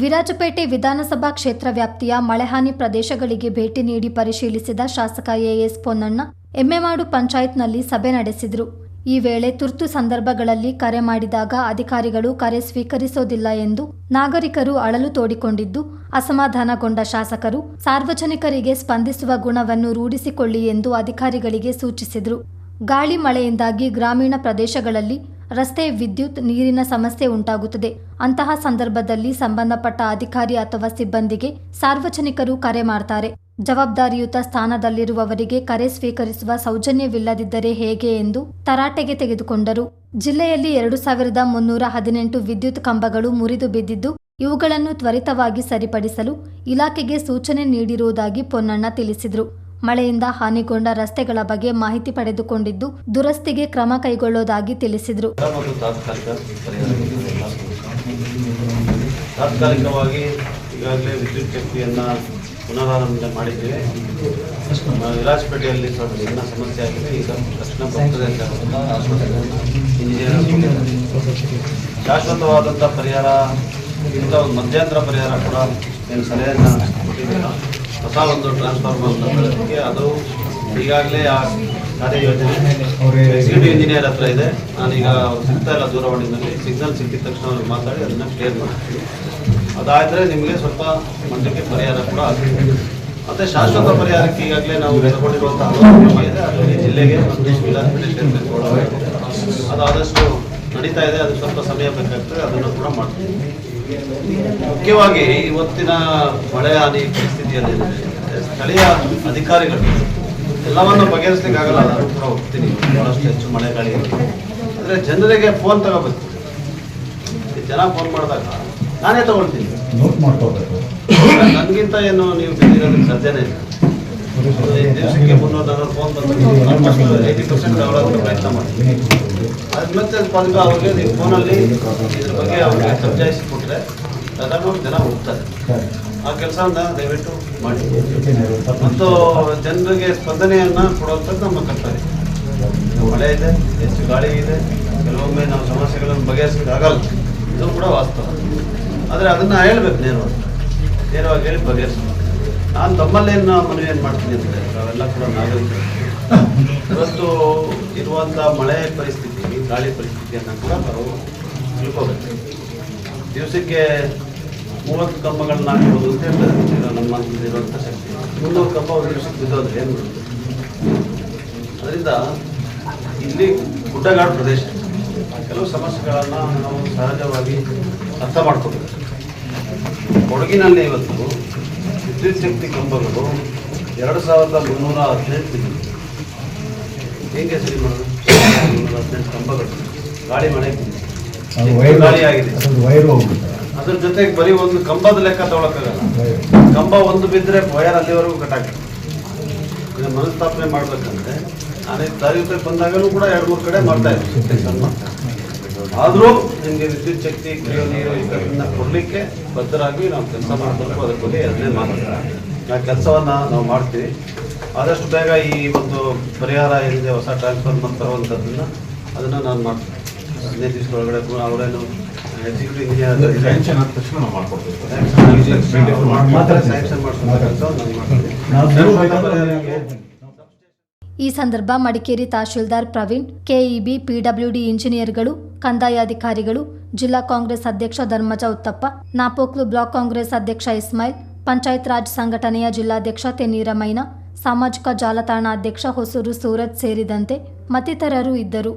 ವಿರಾಜಪೇಟೆ ವಿಧಾನಸಭಾ ಕ್ಷೇತ್ರ ವ್ಯಾಪ್ತಿಯ ಮಳೆಹಾನಿ ಪ್ರದೇಶಗಳಿಗೆ ಭೇಟಿ ನೀಡಿ ಪರಿಶೀಲಿಸಿದ ಶಾಸಕ ಎಎಸ್ ಪೊನ್ನಣ್ಣ, ಎಮ್ಮೆಮಾಡು ಪಂಚಾಯತ್ನಲ್ಲಿ ಸಭೆ ನಡೆಸಿದರು. ಈ ವೇಳೆ ತುರ್ತು ಸಂದರ್ಭಗಳಲ್ಲಿ ಕರೆ ಮಾಡಿದಾಗ ಅಧಿಕಾರಿಗಳು ಕರೆ ಸ್ವೀಕರಿಸೋದಿಲ್ಲ ಎಂದು ನಾಗರಿಕರು ಅಳಲು ತೋಡಿಕೊಂಡಿದ್ದು, ಅಸಮಾಧಾನಗೊಂಡ ಶಾಸಕರು, ಸಾರ್ವಜನಿಕರಿಗೆ ಸ್ಪಂದಿಸುವ ಗುಣವನ್ನು ರೂಢಿಸಿಕೊಳ್ಳಿ ಎಂದು ಅಧಿಕಾರಿಗಳಿಗೆ ಸೂಚಿಸಿದರು. ಗಾಳಿ ಮಳೆಯಿಂದಾಗಿ ಗ್ರಾಮೀಣ ಪ್ರದೇಶಗಳಲ್ಲಿ ರಸ್ತೆ, ವಿದ್ಯುತ್, ನೀರಿನ ಸಮಸ್ಯೆ ಉಂಟಾಗುತ್ತದೆ. ಅಂತಹ ಸಂದರ್ಭದಲ್ಲಿ ಸಂಬಂಧಪಟ್ಟ ಅಧಿಕಾರಿ ಅಥವಾ ಸಿಬ್ಬಂದಿಗೆ ಸಾರ್ವಜನಿಕರು ಕರೆ ಮಾಡ್ತಾರೆ. ಜವಾಬ್ದಾರಿಯುತ ಸ್ಥಾನದಲ್ಲಿರುವವರಿಗೆ ಕರೆ ಸ್ವೀಕರಿಸುವ ಸೌಜನ್ಯವಿಲ್ಲದಿದ್ದರೆ ಹೇಗೆ ಎಂದು ತರಾಟೆಗೆ ತೆಗೆದುಕೊಂಡರು. ಜಿಲ್ಲೆಯಲ್ಲಿ ಎರಡು ಸಾವಿರದ ಮುನ್ನೂರ ಹದಿನೆಂಟು ವಿದ್ಯುತ್ ಕಂಬಗಳು ಮುರಿದು ಬಿದ್ದಿದ್ದು, ಇವುಗಳನ್ನು ತ್ವರಿತವಾಗಿ ಸರಿಪಡಿಸಲು ಇಲಾಖೆಗೆ ಸೂಚನೆ ನೀಡಿರುವುದಾಗಿ ಪೊನ್ನಣ್ಣ ತಿಳಿಸಿದರು. ಮಳೆಯಿಂದ ಹಾನಿಗೊಂಡ ರಸ್ತೆಗಳ ಬಗ್ಗೆ ಮಾಹಿತಿ ಪಡೆದುಕೊಂಡಿದ್ದು ದುರಸ್ತಿಗೆ ಕ್ರಮ ಕೈಗೊಳ್ಳೋದಾಗಿ ತಿಳಿಸಿದರು ತಾತ್ಕಾಲಿಕವಾಗಿ ಈಗಾಗಲೇ ವಿದ್ಯುತ್ ಶಕ್ತಿಯನ್ನು ಪುನರಾರಂಭ ಮಾಡಿದ್ದೇವೆ ಆ, ವಿರಾಜಪೇಟೆಯಲ್ಲಿ ಸ್ವಲ್ಪ ಸಣ್ಣ ಸಮಸ್ಯೆ ಆಗಿದೆ ಈಗ ತಕ್ಷಣ ಬರ್ತದೆ ಅಂತ ಆಶ್ವಾಸನೆಯನ್ನು ಇಂಜಿನಿಯರ್. ಶಾಶ್ವತವಾದಂಥ ಪರಿಹಾರ ಇಂಥ ಒಂದು ಮಧ್ಯಂತರ ಪರಿಹಾರ ಕೂಡ ಏನು ಸಲಹೆಯನ್ನು ಕೊಟ್ಟಿದ್ದೀರಾ ಹೊಸ ಒಂದು ಟ್ರಾನ್ಸ್ಫಾರ್ಮರ್ ತಗೊಳ್ಳೋದಕ್ಕೆ ಅದು ಈಗಾಗಲೇ ಆ ಕಾರ್ಯಯೋಜನೆ ಎಕ್ಸಿಕ್ಯೂಟಿವ್ ಇಂಜಿನಿಯರ್ ಹತ್ರ ಇದೆ. ನಾನೀಗ ಸಿಗ್ತಾ ಇಲ್ಲ ದೂರವಾಣಿನಲ್ಲಿ. ಸಿಗ್ನಲ್ ಸಿಕ್ಕಿದ ತಕ್ಷಣ ಅವ್ರಿಗೆ ಮಾತಾಡಿ ಅದನ್ನು ಕ್ಲಿಯರ್ ಮಾಡ್ತೀನಿ. ಅದಾದರೆ ನಿಮಗೆ ಸ್ವಲ್ಪ ಮಟ್ಟಕ್ಕೆ ಪರಿಹಾರ ಕೂಡ ಆಗುತ್ತೆ ಮತ್ತು ಶಾಶ್ವತ ಪರಿಹಾರಕ್ಕೆ ಈಗಾಗಲೇ ನಾವು ಕ್ರಮ ಇದೆ. ಅದರಲ್ಲಿ ಜಿಲ್ಲೆಗೆ ಮತ್ತು ವಿಲಾಸಪೇಟೆ ಅದು ಆದಷ್ಟು ನಡೀತಾ ಇದೆ. ಅದು ಸ್ವಲ್ಪ ಸಮಯ ಬೇಕಾಗ್ತದೆ. ಅದನ್ನು ಕೂಡ ಮಾಡ್ತೀವಿ ಮುಖ್ಯವಾಗಿ ಇವತ್ತಿನ ಮಳೆ ಹಾನಿ ಪರಿಸ್ಥಿತಿಯಲ್ಲಿ ಸ್ಥಳೀಯ ಅಧಿಕಾರಿಗಳು ಎಲ್ಲವನ್ನು ಬಗೆಹರಿಸಲಿಕ್ಕಾಗಲ್ಲ ನಾನು ಕೂಡ ಹೋಗ್ತೀನಿ ಬಹಳಷ್ಟು ಹೆಚ್ಚು ಮಳೆ ಗಾಳಿ ಅಂದರೆ ಜನರಿಗೆ ಫೋನ್ ತಗೋಬೇಕು. ಜನ ಫೋನ್ ಮಾಡಿದಾಗ ನಾನೇ ತಗೊಳ್ತೀನಿ. ನೋಟ್ ಮಾಡ್ಕೋಬೇಕು. ನನಗಿಂತ ಏನು ನೀವು ಬಿದ್ದಿರೋದಕ್ಕೆ ಸಾಧ್ಯನೇ ಇಲ್ಲ. ಈ ದಿವಸಕ್ಕೆ ಮುನ್ನೂರು ನಾನ್ನೂರು ಫೋನ್ ಬಂದು ಏಯ್ಟಿ ಪರ್ಸೆಂಟ್ ಅವರ ಪ್ರಯತ್ನ ಮಾಡ್ತೀವಿ ಅದು ಮತ್ತೆ ಪಂಗ ಅವ್ರಿಗೆ ಫೋನಲ್ಲಿ ಇದ್ರ ಬಗ್ಗೆ ಅವ್ರಿಗೆ ಸಮಜಾಯಿಸಿ ಕೊಟ್ಟರೆ ತಗೊಂಡು ಜನ ಹೋಗ್ತಾರೆ ಆ ಕೆಲಸನ ದಯವಿಟ್ಟು ಮಾಡಿ ಮತ್ತು ಜನರಿಗೆ ಸ್ಪಂದನೆಯನ್ನು ಕೊಡುವಂಥದ್ದು ನಮ್ಮ ಕರ್ತವ್ಯ ಮಳೆ ಇದೆ ಹೆಚ್ಚು ಗಾಳಿ ಇದೆ ಕೆಲವೊಮ್ಮೆ ನಾವು ಸಮಸ್ಯೆಗಳನ್ನು ಬಗೆಹರಿಸಲಿಕ್ಕೆ ಆಗಲ್ಲ ಇದು ಕೂಡ ವಾಸ್ತವ. ಆದರೆ ಅದನ್ನು ಹೇಳ್ಬೇಕು ನೇರವಾಗಿ. ನೇರವಾಗಿ ಹೇಳಿ ಬಗೆಹರಿಸ್ಬೇಕು ನಾನು ತಮ್ಮಲ್ಲೇನು ಮನವಿ ಏನು ಮಾಡ್ತೀನಿ ಅಂದರೆ ನಾವೆಲ್ಲ ಕೂಡ ನಾಗರಿಕರು ಇವತ್ತು ಇರುವಂಥ ಮಳೆ ಪರಿಸ್ಥಿತಿ, ಗಾಳಿ ಪರಿಸ್ಥಿತಿಯನ್ನು ಕೂಡ ನಾವು ತಿಳ್ಕೋಬೇಕು. ದಿವಸಕ್ಕೆ ಮೂವತ್ತು ಕಂಬಗಳನ್ನ ಹಾಕ್ಬೋದು ಅಂತ ಹೇಳ್ತಾರೆ. ನಮ್ಮಲ್ಲಿರುವಂಥ ಶಕ್ತಿ. ಮುನ್ನೂರು ಕಂಬ ದಿವಸಕ್ಕೆ ಬಿದ್ದೋದ್ರೆ ಏನು ಅದರಿಂದ ಇಲ್ಲಿ ಗುಡ್ಡಗಾಡು ಪ್ರದೇಶ, ಕೆಲವು ಸಮಸ್ಯೆಗಳನ್ನು ನಾವು ಸಹಜವಾಗಿ ಅರ್ಥ ಮಾಡ್ಕೋಬೇಕು. ಕೊಡಗಿನಲ್ಲಿ ಇವತ್ತು ವಿದ್ಯುತ್ ಶಕ್ತಿ ಕಂಬಗಳು ಎರಡು ಸಾವಿರದ ಮುನ್ನೂರ ಹದಿನೆಂಟು ಬಿದ್ದಿದೆ. ಹೇಗೆ ಸರಿ ಮಾಡೋದು? ಮುನ್ನೂರ ಹದಿನೆಂಟು ಕಂಬಗಳು. ಗಾಳಿ ಮಳೆ ವೈರ್ ಗಾಳಿ ಆಗಿದೆ. ಅದ್ರ ಜೊತೆಗೆ ಬರೀ ಒಂದು ಕಂಬದ ಲೆಕ್ಕ ತಗೊಳಕ್ಕಾಗಲ್ಲ. ಕಂಬ ಒಂದು ಬಿದ್ದರೆ ವಯರ್ ಅಲ್ಲಿವರೆಗೂ ಕಟ್ಟಾಗ್ತದೆ ಇದನ್ನು ಮನಸ್ಥಾಪನೆ ಮಾಡಬೇಕಂದ್ರೆ ನಾನೇ ದಾರಿ ಬಂದಾಗಲೂ ಕೂಡ ಎರಡು ಮೂರು ಕಡೆ ಮಾಡ್ತಾ ಇದ್ದೀನಿ. ಆದರೂ ನಿಮಗೆ ವಿದ್ಯುತ್ ಶಕ್ತಿ ಕುಡಿಯುವ ನೀರು ಇದನ್ನ ಕೊಡಲಿಕ್ಕೆ ಬದ್ಧರಾಗಿ ನಾವು ಕೆಲಸ ಮಾಡಬೇಕು. ಅದಕ್ಕೆ ಬಗ್ಗೆ ಎರಡನೇ ಮಾತಾಡ್ತಾರೆ ಆ ಕೆಲಸವನ್ನು ನಾವು ಮಾಡ್ತೀವಿ. ಆದಷ್ಟು ಬೇಗ ಈ ಒಂದು ಪರಿಹಾರ ಏನಿದೆ ಹೊಸ ಟ್ರಾನ್ಸ್ಫಾರ್ಮರ್ ತರುವಂಥದ್ದನ್ನು ಅದನ್ನು ನಾನು ಮಾಡ್ತೀನಿ. ಹದಿನೈದು ದಿವಸದೊಳಗಡೆ ಒಳಗಡೆ ಅವರೇನು ಎಕ್ಸಿಕ್ಯೂಟಿವ್ ಇಂಜಿನಿಯರ್ ಸ್ಯಾಂಕ್ಷನ್ ಆದ ತಕ್ಷಣ ನಾವು ಮಾಡ್ಕೊಡ್ತೀವಿ. ಮಾಡಿಸೋ ಕೆಲಸ ನಾನು ಮಾಡ್ತೀನಿ. ಈ ಸಂದರ್ಭ ಮಡಿಕೇರಿ ತಹಶೀಲ್ದಾರ್ ಪ್ರವೀಣ್, ಕೆಇಬಿ, ಪಿಡಬ್ಲ್ಯೂಡಿ ಇಂಜಿನಿಯರ್ಗಳು, ಕಂದಾಯ ಅಧಿಕಾರಿಗಳು, ಜಿಲ್ಲಾ ಕಾಂಗ್ರೆಸ್ ಅಧ್ಯಕ್ಷ ಧರ್ಮಜ ಉತ್ತಪ್ಪ, ನಾಪೋಕ್ಲು ಬ್ಲಾಕ್ ಕಾಂಗ್ರೆಸ್ ಅಧ್ಯಕ್ಷ ಇಸ್ಮಾಯಿಲ್, ಪಂಚಾಯತ್ ರಾಜ್ ಸಂಘಟನೆಯ ಜಿಲ್ಲಾಧ್ಯಕ್ಷ ತೆನ್ನೀರಮೈನ, ಸಾಮಾಜಿಕ ಜಾಲತಾಣ ಅಧ್ಯಕ್ಷ ಹೊಸೂರು ಸೂರಜ್ ಸೇರಿದಂತೆ ಮತ್ತಿತರರು ಇದ್ದರು.